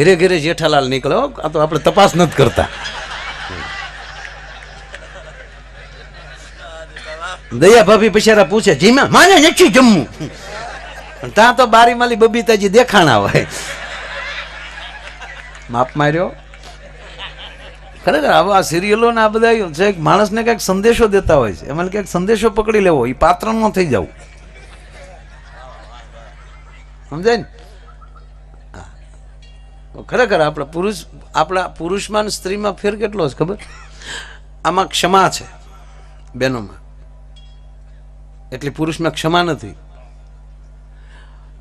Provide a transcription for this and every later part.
ઘરે ઘરે જેઠાલાલ નીકળ્યો આ તો આપણે તપાસ નથી કરતા. દયા ભાભી બિચારા પૂછે જીમા માને નથી જમવું? ત્યાં તો બારી માલી બબીતાજી દેખાણા હોય. માપ માર્યો? ખરેખર આવા સિરિયલો ને આ બધા છે માણસને કંઈક સંદેશો દેતા હોય છે. એમાં કંઈક સંદેશો પકડી લેવો એ પાત્ર ન થઈ જવું સમજાય ને? ખરેખર આપણે પુરુષ, આપણા પુરુષમાં સ્ત્રીમાં ફેર કેટલો છે ખબર? આમાં ક્ષમા છે, બહેનોમાં. એટલી પુરુષમાં ક્ષમા નથી.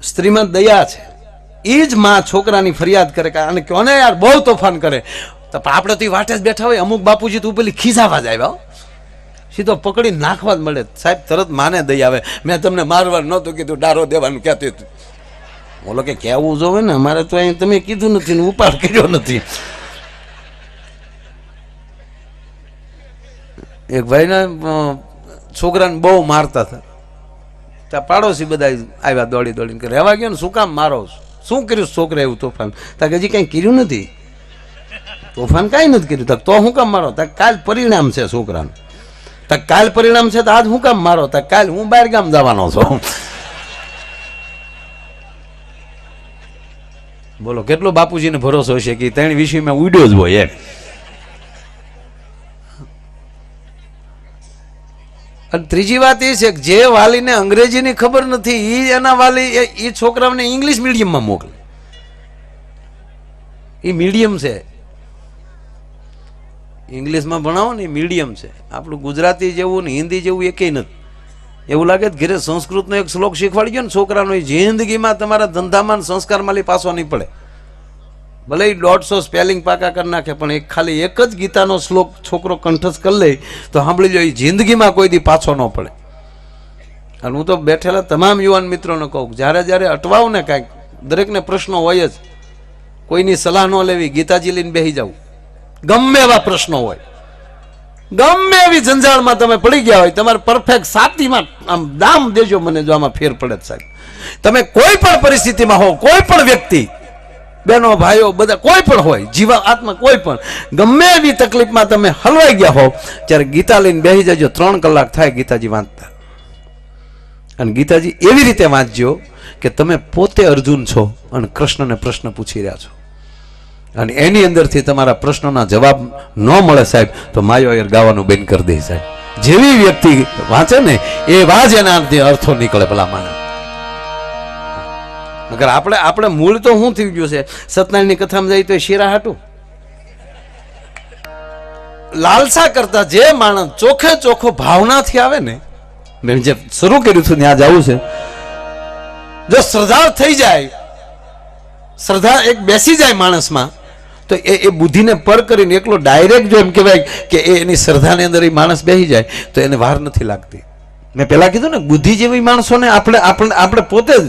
સ્ત્રીમાં દયા છે. એ જ માં છોકરાની ફરિયાદ કરે કે અને કોને યાર, બહુ તોફાન કરે. તો પણ આપણે તો વાટે જ બેઠા હોય, અમુક બાપુજી તો પેલી ખીજાવા જ આવ્યા. સીધો પકડી નાખવા જ મળે. સાહેબ, તરત માને દઈ આવે. મેં તમને મારવા નહોતું કીધું, ડારો દેવાનું કહેતું હતું? બોલો કે કહેવું જોવે ને, અમારે તો અહીં તમે કીધું નથી ને, ઉપાડ કર્યો નથી. એક ભાઈના છોકરાને બહુ મારતા હતા. ત્યાં પાડોશી બધા આવ્યા દોડી દોડીને રહેવા ગયો ને, શું કામ મારો? શું કર્યું છોકરા એવું તોફાન? ત્યાં હજી કંઈ કર્યું નથી. તોફાન કાંઈ નથી કર્યું. તક તો શું કામ મારો? તક કાલ પરિણામ છે છોકરાનું. તક કાલ પરિણામ છે તો આજ હું કામ મારો? તક કાલ હું બહાર ગામ જવાનો છું. બોલો, કેટલો બાપુજીને ભરોસો છે કે ત્રણ વિષયમાં ઉડ્યો જ હોય એમ? અને ત્રીજી વાત એ છે કે જે વાલીને અંગ્રેજીની ખબર નથી એ એના વાલી એ- એ છોકરાઓને ઇંગ્લિશ મીડિયમમાં મોકલે. એ મીડિયમ છે. ઇંગ્લિશમાં ભણાવો ને મીડિયમ છે. આપણું ગુજરાતી જેવું ને હિન્દી જેવું એકેય નથી. એવું લાગે ઘરે સંસ્કૃતનો એક શ્લોક શીખવાડી ગયો ને છોકરાનો જિંદગીમાં તમારા ધંધામાં સંસ્કારમાં લઈ પાછો નહીં પડે. ભલે એ દોઢસો સ્પેલિંગ પાકા કરી નાખે, પણ એક ખાલી એક જ ગીતાનો શ્લોક છોકરો કંઠસ્થ કરી લે, તો સાંભળી લો એ જિંદગીમાં કોઈ દી પાછો ન પડે. અને હું તો બેઠેલા તમામ યુવાન મિત્રોને કહું જ્યારે જ્યારે અટવાવ ને કાંઈક, દરેકને પ્રશ્નો હોય જ, કોઈની સલાહ ન લેવી, ગીતાજી લઈને બેસી જવું ગમે એવા પ્રશ્નો હોય. ગમે એવી જંજાળમાં તમે પડી ગયા હોય, તમારે પરફેક્ટ સાતીમાં આમ દામ દેજો મને જો આમાં ફેર પડે સાહેબ. તમે કોઈ પણ પરિસ્થિતિમાં હો, કોઈ પણ વ્યક્તિ બેનો ભાઈઓ, બધા, કોઈ પણ હોય જીવા આત્મા કોઈ પણ, ગમે એવી તકલીફમાં તમે હલવાઈ ગયા હો, ત્યારે ગીતા લઈને બેસી જજો, ત્રણ કલાક થાય ગીતાજી વાંચતા. અને ગીતાજી એવી રીતે વાંચજો કે તમે પોતે અર્જુન છો અને કૃષ્ણને પ્રશ્ન પૂછી રહ્યા છો. અને એની અંદરથી તમારા પ્રશ્નોના જવાબ ન મળે સાહેબ, તો માયો ગાવાનું બેન કરી દે સાહેબ. જેવી વ્યક્તિ વાંચે ને એવા જ એના અર્થો નીકળે ભલા માને મગર આપણે આપણે મૂળ તો શું થઈ ગયું છે? સત્યનારાયણની કથામાં જઈએ તો એ શીરા હાટું? લાલસા કરતા જે માણસ ચોખે ચોખ્ખો ભાવનાથી આવે ને, મેં જે શરૂ કર્યું હતું ત્યાં જવું છે, જો શ્રદ્ધા થઈ જાય, શ્રદ્ધા એક બેસી જાય માણસમાં તો એ એ બુદ્ધિને પર કરીને એકલો ડાયરેક્ટ જો એમ કહેવાય કે એ એની શ્રદ્ધાની અંદર એ માણસ બેસી જાય, તો એને વાર નથી લાગતી. મેં પહેલાં કીધું ને, બુદ્ધિ જેવી માણસોને આપણે આપણે આપણે પોતે જ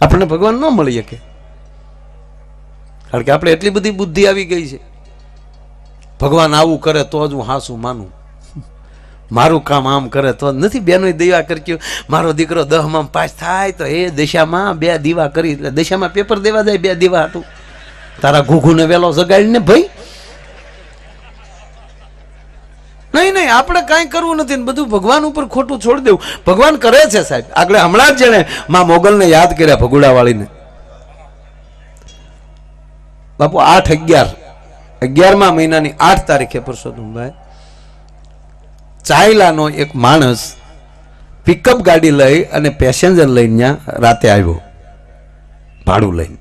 આપણને ભગવાન ન મળી શકે. કારણ કે આપણે એટલી બધી બુદ્ધિ આવી ગઈ છે. ભગવાન આવું કરે તો જ હું હાસું માનું. મારું કામ આમ કરે તો નથી બેનો દીવા કરી મારો દીકરો દહમાં પાસ થાય તો એ દિશામાં બે દીવા કરી, એટલે દશામાં પેપર દેવા જાય, બે દીવા હાટું તારા ઘૂઘુને વેલો જગાડીને ભાઈ? નહીં નહીં, આપણે કાંઈ કરવું નથી ને બધું ભગવાન ઉપર ખોટું છોડી દેવું. ભગવાન કરે છે સાહેબ. આગળ હમણાં જ જેણે માં મોગલને યાદ કર્યા ભગુડાવાળીને. બાપુ, આઠ અગિયાર. અગિયારમા મહિનાની આઠ તારીખે પરસોત્તમભાઈ ચાયલાનો એક માણસ પિકઅપ ગાડી લઈ અને પેસેન્જર લઈને ત્યાં રાતે આવ્યો. ભાડું લઈને.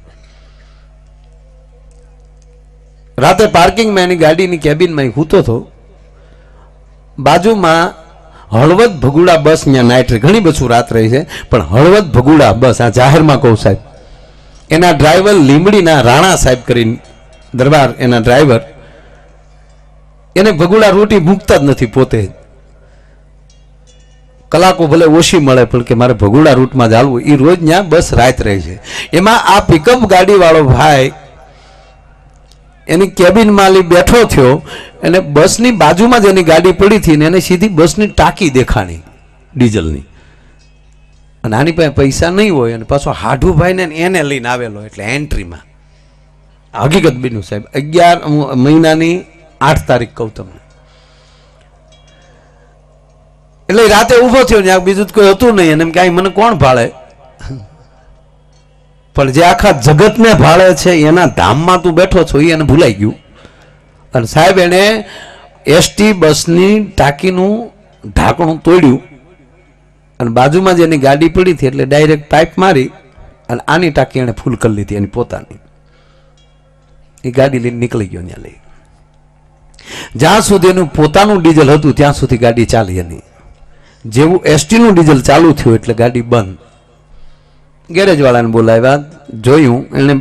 રાતે પાર્કિંગમાં એની ગાડીની કેબિનમાં હૂતો હતો. બાજુમાં હળવદ ભગુડા બસ ત્યાં નાઇટ ઘણી બધું રાત રહી છે, પણ હળવદ ભગુડા બસ, આ જાહેરમાં કહું સાહેબ, એના ડ્રાઈવર લીંબડીના રાણા સાહેબ કરીને દરબાર એના ડ્રાઈવર એને ભગુડા રોટી મૂકતા જ નથી પોતે. કલાકો ભલે ઓછી મળે, પણ કે મારે ભગુડા રૂટમાં ચાલવું એ રોજ ત્યાં બસ રાત રહે છે. એમાં આ પિકઅપ ગાડીવાળો ભાઈ એની કેબિન માલી બેઠો થયો અને બસની બાજુમાં જ એની ગાડી પડી હતી ને એને સીધી બસની ટાંકી દેખાણી ડીઝલની. અને આની પાસે પૈસા નહીં હોય અને પાછો હાઢુભાઈને એને લઈને આવેલો એટલે એન્ટ્રીમાં. હકીકત બીનું સાહેબ, અગિયાર મહિનાની આઠ તારીખ કહું તમને. એટલે રાતે ઊભો થયો ને, આ બીજું કોઈ હતું નહીં, અને એમ કે મને કોણ ભાળે? પણ જે આખા જગતને ભાળે છે, એના ધામમાં તું બેઠો છો એ એને ભૂલાઈ ગયું. અને સાહેબ, એણે એસટી બસની ટાંકીનું ઢાંકણું તોડ્યું અને બાજુમાં જ એની ગાડી પડી હતી એટલે ડાયરેક્ટ પાઇપ મારી અને આની ટાંકી એણે ફૂલ કરી લીધી, એની પોતાની. એ ગાડી લઈને નીકળી ગયો ત્યાં લઈ. જ્યાં સુધી એનું પોતાનું ડીઝલ હતું, ત્યાં સુધી ગાડી ચાલી એની. જેવું એસટીનું ડીઝલ ચાલુ થયું એટલે ગાડી બંધ. ગેરેજ વાળાને બોલાવ્યા, જોયું, એણે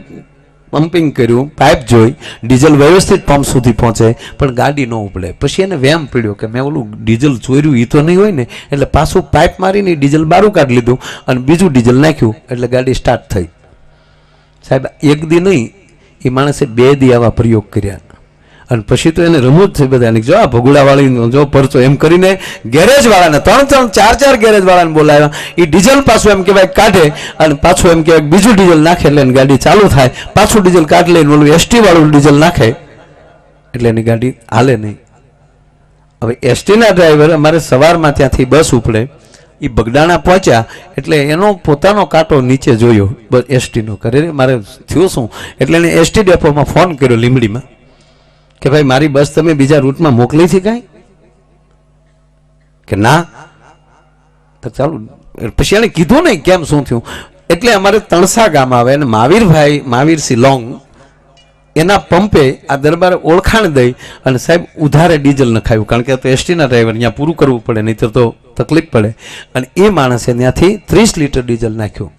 પમ્પિંગ કર્યું, પાઇપ જોઈ, ડીઝલ વ્યવસ્થિત પંપ સુધી પહોંચે, પણ ગાડી ન ઉપડે. પછી એને વેમ પીડ્યો કે મેં ઓલું ડીઝલ ચોર્યું એ તો નહીં હોય ને, એટલે પાછું પાઇપ મારીને ડીઝલ બારું કાઢી લીધું અને બીજું ડીઝલ નાખ્યું, એટલે ગાડી સ્ટાર્ટ થઈ. સાહેબ, એક દી નહીં એ માણસે બે દી આવા પ્રયોગ કર્યા. અને પછી તો એને રમૂજ થઈ બધાની જો આ ભગુડાવાળી જો પરચો એમ કરીને ગેરેજ વાળાને ત્રણ ત્રણ ચાર ચાર ગેરેજ વાળાને બોલાવ્યા. એ ડીઝલ પાછું એમ કહેવાય કાઢે અને પાછું એમ કહેવાય બીજું ડીઝલ નાખે એટલે ગાડી ચાલુ થાય. પાછું ડીઝલ કાઢ લઈને ઓલું એસટી વાળું ડીઝલ નાખે. એટલે એની ગાડી હાલે નહીં. હવે એસટીના ડ્રાઈવર અમારે સવારમાં ત્યાંથી બસ ઉપડે. એ બગડાણા પહોંચ્યા એટલે એનો પોતાનો કાંટો નીચે જોયો. બસ એસટીનો કરે મારે થયું શું? એટલે એને એસટી ડેપોમાં ફોન કર્યો લીંબડીમાં. કે ભાઈ, મારી બસ તમે બીજા રૂટમાં મોકલી હતી કાંઈ? કે ના? તો ચાલો. પછી એને કીધું નહીં કેમ શું થયું? એટલે અમારે તણસા ગામ આવે અને મહાવીરભાઈ મહાવીરસિંહ લોંગ એના પંપે આ દરબારે ઓળખાણ દઈ અને સાહેબ, ઉધારે ડીઝલ નખાયું. કારણ કે તો એસટીના ડ્રાઈવર, અહીંયા પૂરું કરવું પડે, નહીંતર તો તકલીફ પડે. અને એ માણસે ત્યાંથી ત્રીસ લીટર ડીઝલ નાખ્યું.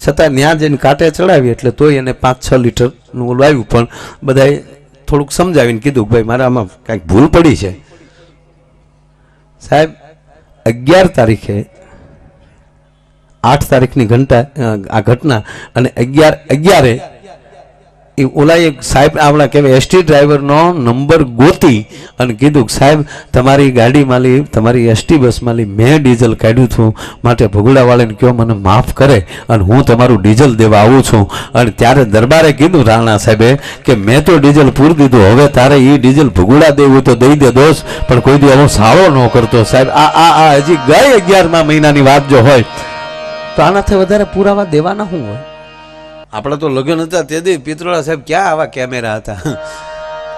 છતાં ત્યાં જઈને કાંટે ચડાવી, એટલે તોય એને પાંચ છ લીટરનું ઓલું આવ્યું પણ બધાએ થોડુંક સમજાવીને કીધું કે ભાઈ મારે આમાં કાંઈક ભૂલ પડી છે. સાહેબ, અગિયાર તારીખે, આઠ તારીખની ઘંટા આ ઘટના અને અગિયાર, અગિયારે એ ઓલા એક સાહેબ આપણા કહેવાય એસટી ડ્રાઈવરનો નંબર ગોતી અને કીધું કે સાહેબ, તમારી ગાડીમાંલી તમારી એસટી બસમાંલી મેં ડીઝલ કાઢ્યું છું, માટે ભગુડાવાળાને કહો, મને માફ કરે અને હું તમારું ડીઝલ દેવા આવું છું. અને ત્યારે દરબારે કીધું રાણા સાહેબે કે મેં તો ડીઝલ પૂરી દીધું, હવે તારે એ ડીઝલ ભગુડા દેવું તો દઈ દે દોસ્ત, પણ કોઈ દી હું સાળો ન કરતો સાહેબ. આ આ આ, હજી ગઈ અગિયારમા મહિનાની વાત જો હોય, તો આનાથી વધારે પુરાવા દેવાના શું હોય? આપણે તો લગ્ન હતા તે દી પિત્રોડા સાહેબ ક્યાં આવા કેમેરા હતા?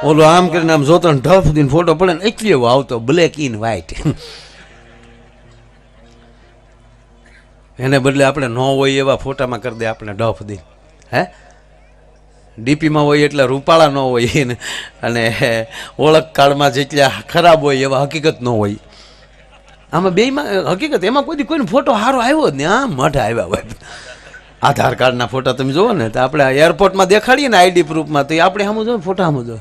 ઓલો આમ કરીને આમ જોતો ને ઢફ દીને ફોટો પડે ને એટલે એવો આવતો બ્લેક ઇન વ્હાઈટ એને બદલે આપણે ન હોય એવા ફોટામાં કરી દે આપણે ડફ દી હે? ડીપીમાં હોય એટલે રૂપાળા ન હોય એને. અને ઓળખ કાળમાં જેટલા ખરાબ હોય એવા હકીકત ન હોય. આમાં બેમાં હકીકત, એમાં કોઈ કોઈનો ફોટો સારો આવ્યો જ ને આમ મઠ આવ્યા હોય. આધાર કાર્ડના ફોટા તમે જુઓ ને, તો આપણે એરપોર્ટમાં દેખાડીએ ને આઈડી પ્રૂફમાં તો આપણે સામું જો ફોટા સામું જો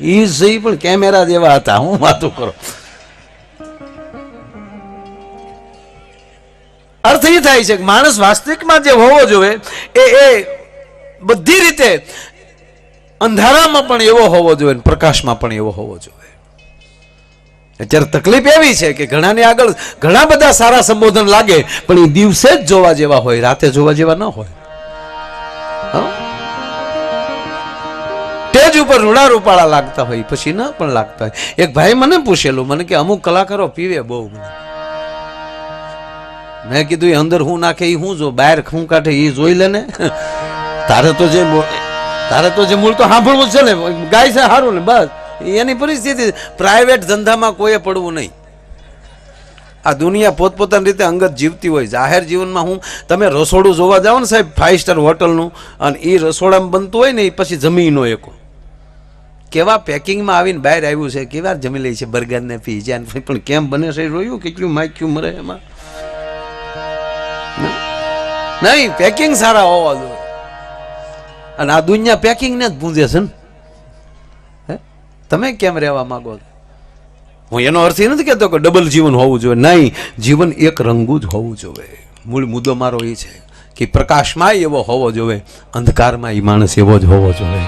એ સહી પણ કેમેરા જેવા હતા, હું વાતું કરો. અર્થ એ થાય છે કે માણસ વાસ્તવિકમાં જે હોવો જોઈએ, એ એ બધી રીતે અંધારામાં પણ એવો હોવો જોઈએ પ્રકાશમાં પણ એવો હોવો જોઈએ. અત્યારે તકલીફ એવી છે કે ઘણાને આગળ ઘણા બધા સારા સંબોધન લાગે, પણ એ દિવસે જ જોવા જેવા હોય, રાતે જોવા જેવા ન હોય? સ્ટેજ ઉપર રૂડા રૂપાળા લાગતા હોય, પછી ન પણ લાગતા હોય. એક ભાઈ મને પૂછેલું, મને કે અમુક કલાકારો પીવે બહુ મને. મેં કીધું, એ અંદર હું નાખે, એ હું જો? બહાર હું કાઢે, એ જોઈ લે ને. તારે તો જે તારે તો જે મૂળ તો સાંભળવું છે ને, ગાય છે, સારું ને, બસ. એની પરિસ્થિતિ પ્રાઇવેટ ધંધામાં કોઈએ પડવું નહીં. આ દુનિયા પોતપોતાની રીતે અંગત જીવતી હોય જાહેર જીવનમાં હું, તમે રસોડું જોવા જાઓ ને સાહેબ ફાઇવ સ્ટાર હોટલનું અને એ રસોડામાં બનતું હોય ને એ પછી જમીનો એકો. કેવા પેકિંગમાં આવીને બહાર આવ્યું છે? કેવા જમી લે છે? બર્ગરને પીઝા ને પણ કેમ બને છે? રોયું? કેટલું માખ્યું મરે એમાં? નહીં પેકિંગ સારા હોવા જોઈએ. અને આ દુનિયા પેકિંગને જ પૂંજે છે ને? તમે કેમ રહેવા માંગો છો? હું એનો અર્થ એ નથી કહેતો કે ડબલ જીવન હોવું જોઈએ. નહીં, જીવન એક રંગું જ હોવું જોઈએ. મૂળ મુદ્દો મારો એ છે કે પ્રકાશમાં એવો હોવો જોઈએ અંધકારમાં એ માણસ એવો જ હોવો જોઈએ.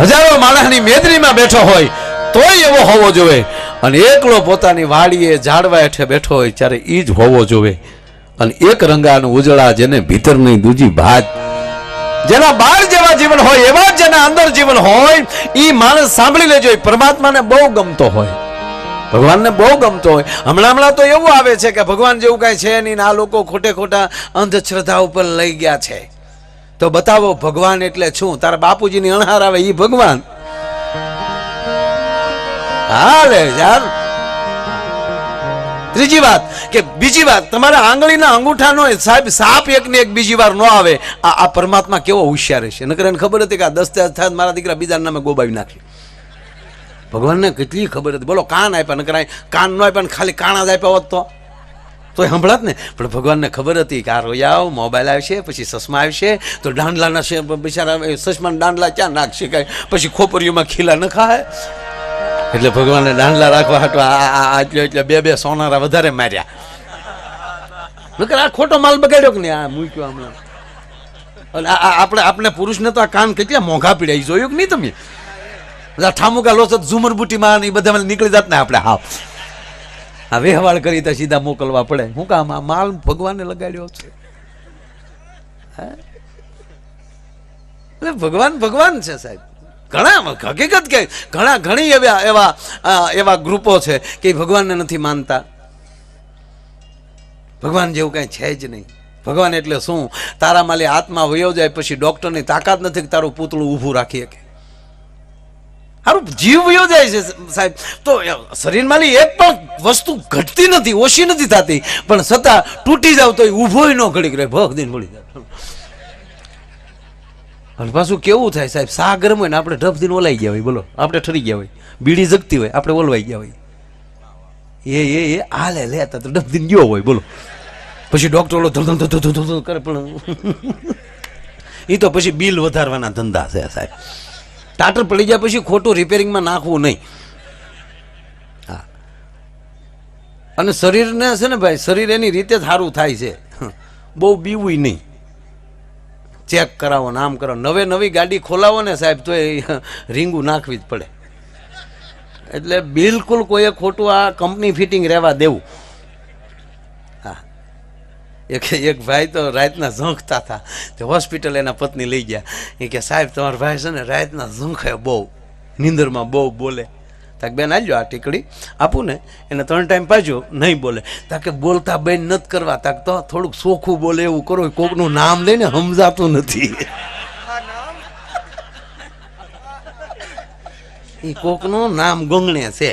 હજારો માણસની મેદરીમાં બેઠો હોય, તોય એવો હોવો જોઈએ. અને એકલો પોતાની વાડીએ ઝાડવા હેઠે બેઠો હોય, ત્યારે એ જ હોવો જોઈએ. અને એક રંગાનું ઉજળા જેને ભીતરની દૂજી ભાત જેના બહાર જેવા જીવન હોય, એવા જ જેના અંદર જીવન હોય એ માણસ સાંભળી લેજો, ઈ પરમાત્માને બહુ ગમતો હોય. ભગવાનને બહુ ગમતો હોય. હમણાં હમણાં તો એવું આવે છે કે ભગવાન જેવું કાંઈ છે નહીં આ લોકો ખોટે ખોટા અંધશ્રદ્ધા ઉપર લઈ ગયા છે. તો બતાવો, ભગવાન એટલે શું? તારા બાપુજીની અણહાર આવે એ ભગવાન? હાલે યાર. ત્રીજી વાત કે બીજી વાત, તમારા આંગળીના અંગૂઠાનો સાહેબ સાપ એક ને એક બીજી વાર ન આવે, આ આ પરમાત્મા કેવો હોશિયાર છે નકર એને ખબર હતી કે આ દસ થાય મારા દીકરા બીજા નામે ગોબાવી નાખી. ભગવાનને કેટલી ખબર હતી. બોલો, કાન આપ્યા, નકર કાન ન આપ્યા ને ખાલી કાણા જ આપ્યા હોત તો. તો સંભળાત ને. પણ ભગવાનને ખબર હતી કે આ રોયાઓ, મોબાઈલ આવશે, પછી ચશ્મા આવશે, તો દાંડલાના બિચારા ચશ્માના દાંડલા ક્યાં નાખશે? કાંઈ? પછી ખોપરીઓમાં ખીલા ન ખાય? એટલે ભગવાનને દાંડલા રાખવા હાટુ આ આ- આ એટલે એટલે બે બે સોનારા વધારે માર્યા. નકર આ ખોટો માલ બગાડ્યો કે નહીં? આ મૂક્યો હમણાં. અને આપણે આપણે પુરુષને તો આ કાન કેટલા મોંઘા પીડ્યા જોયું કે નહીં તમે? બધા ઠામુકા લોચો ઝુમર બુટીમાં એ બધા નીકળી જાત ને આપણે. હાવ આ વ્યવહાર કરી તો સીધા મોકલવા પડે. હું કામ આ માલ ભગવાને લગાડ્યો છે? એટલે ભગવાન ભગવાન છે સાહેબ. ઘણા હકીકત કે ઘણા ઘણી એવા એવા એવા ગ્રુપો છે કે ભગવાનને નથી માનતા. ભગવાન જેવું કાંઈ છે જ નહીં. ભગવાન એટલે શું? તારા માલી આત્મા વયો જાય પછી ડોક્ટરની તાકાત નથી કે તારું પૂતળું ઊભું રાખી શકે. સારું જીવ વયો જાય છે સાહેબ. તો શરીરમાંની એક પણ વસ્તુ ઘટતી નથી, ઓછી નથી થતી. પણ છતાં તૂટી જાવ તો ઊભો ન ઘડીક રહે. ભગ દિન મળી જાય અને પાછું કેવું થાય સાહેબ? સા ગરમ હોય ને આપણે ઢબ દિન ઓલાઈ ગયા હોય, બોલો. આપણે ઠરી ગયા હોય. બીડી જગતી હોય, આપણે ઓલવાઈ ગયા હોય. એ એ એ આ લે લેતા તો ઢબ દિન ગયો હોય, બોલો. પછી ડોક્ટર ઓલો ધમ ધમ કરે, પણ એ તો પછી બિલ વધારવાના ધંધા છે સાહેબ. ટાટર પડી ગયા પછી ખોટું રિપેરિંગમાં નાખવું નહીં. હા. અને શરીરને છે ને ભાઈ, શરીર એની રીતે સારું થાય છે. બહુ બીવું નહીં. ચેક કરાવો ને આમ કરાવો. નવે નવી ગાડી ખોલાવો ને સાહેબ, તો એ રીંગું નાખવી જ પડે. એટલે બિલકુલ કોઈએ ખોટું આ કંપની ફિટિંગ રહેવા દેવું. હા. એક એક ભાઈ તો રાતના ઝંખતા હતા. તે હોસ્પિટલ એના પત્ની લઈ ગયા. એ કે સાહેબ, તમારા ભાઈ છે ને રાતના ઝંખે બહુ. નીંદરમાં બહુ બોલે. તાક બેન આવજો આ ટીકડી. આપું ને એને ત્રણ ટાઈમ પાજો નહીં બોલે. તાકે બોલતા બેન નથી કરવા, તાક તો થોડુંક સોખું બોલે એવું કરો કોકનું નામ લઈને સમજાતું નથી. એ કોકનું નામ ગોંગણે છે.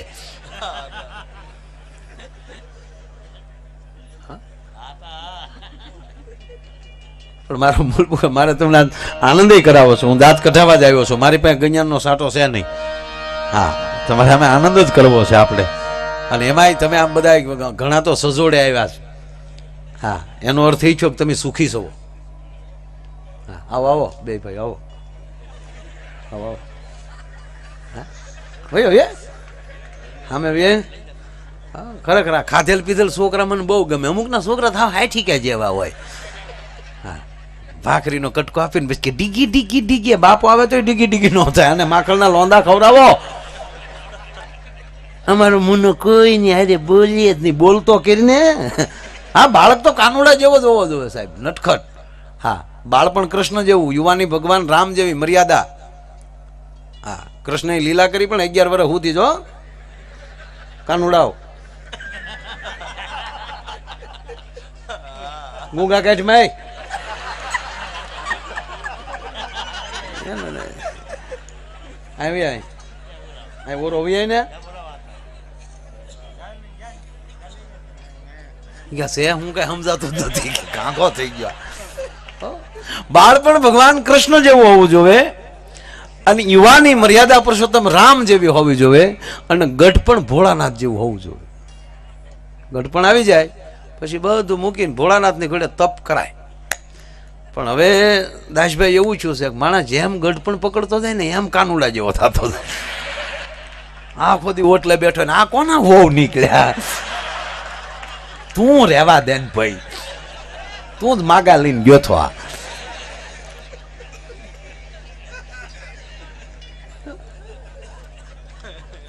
પણ મારો મૂળ મારે તમને આનંદ કરાવો છો. હું દાંત કઢાવવા જ આવ્યો છું. મારી પાસે ગણ્યાનો સાટો છે નહીં. હા. તમારે અમે આનંદ જ કરવો છે આપણે. અને એમાંય તમે આમ બધા ઘણા તો સજોડે આવ્યા છે. હા, એનો અર્થ એ છો કે તમે સુખી છો. હા, આવો આવો, બે ભાઈ, આવો. આવો આવો. હા? ભાઈ હવે અમે હવે હા, ખરેખર ખાધેલ પીધેલ છોકરા મને બહુ ગમે. અમુકના છોકરા થાવ હાઠી કે જેવા હોય. હા, ભાખરીનો કટકો આપીને પછી કે ડીગી ડીગી ડીગી. બાપો આવે તો ડીગી ડીગી નો થાય. અને માખણના લોંદા ખવડાવો. અમારો મુનો કોઈ નહીં હારે બોલીએ જ નહીં. બોલતો કરીને. હા, બાળક તો કાનુડા જેવો જ હોવો જોઈએ સાહેબ, નટખટ. હા, બાળપણ કૃષ્ણ જેવું, યુવાની ભગવાન રામ જેવી મર્યાદા. હા, કૃષ્ણએ લીલા કરી પણ અગિયાર વર્ષ સુધી જો કાનુડાઓ. ગુંગા કાઢ માય. આવી આય. આ ઓર હોવી ને. કે સે હું કઈ સમજાતું નથી કે કાંકો થઈ ગયો? બાળપણ ભગવાન કૃષ્ણ જેવું હોવું જોઈએ અને યુવાની મર્યાદા પુરુષોત્તમ રામ જેવી હોવી જોઈએ અને ગઢપણ ભોળાનાથ જેવું હોવું જોઈએ ગઢપણ આવી જાય, પછી બધું મૂકીને ભોળાનાથની ઘોડે તપ કરાય. પણ હવે દાસભાઈ એવું છું છે માણસ જેમ ગઢપણ પકડતો જાય ને એમ કાનુડા જેવો થતો જાય. આખો દી ઓટલે બેઠો ને આ કોના હોવ નીકળ્યા? તું રહેવા દે ને ભાઈ. તું જ માગા લઈને ગયો છો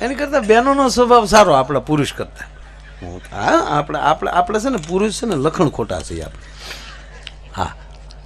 એની કરતા બહેનોનો સ્વભાવ સારો આપણા પુરુષ કરતા. હા, આપણે આપણે આપણે છે ને પુરુષ છે ને લખણ ખોટા છે આપણે. હા.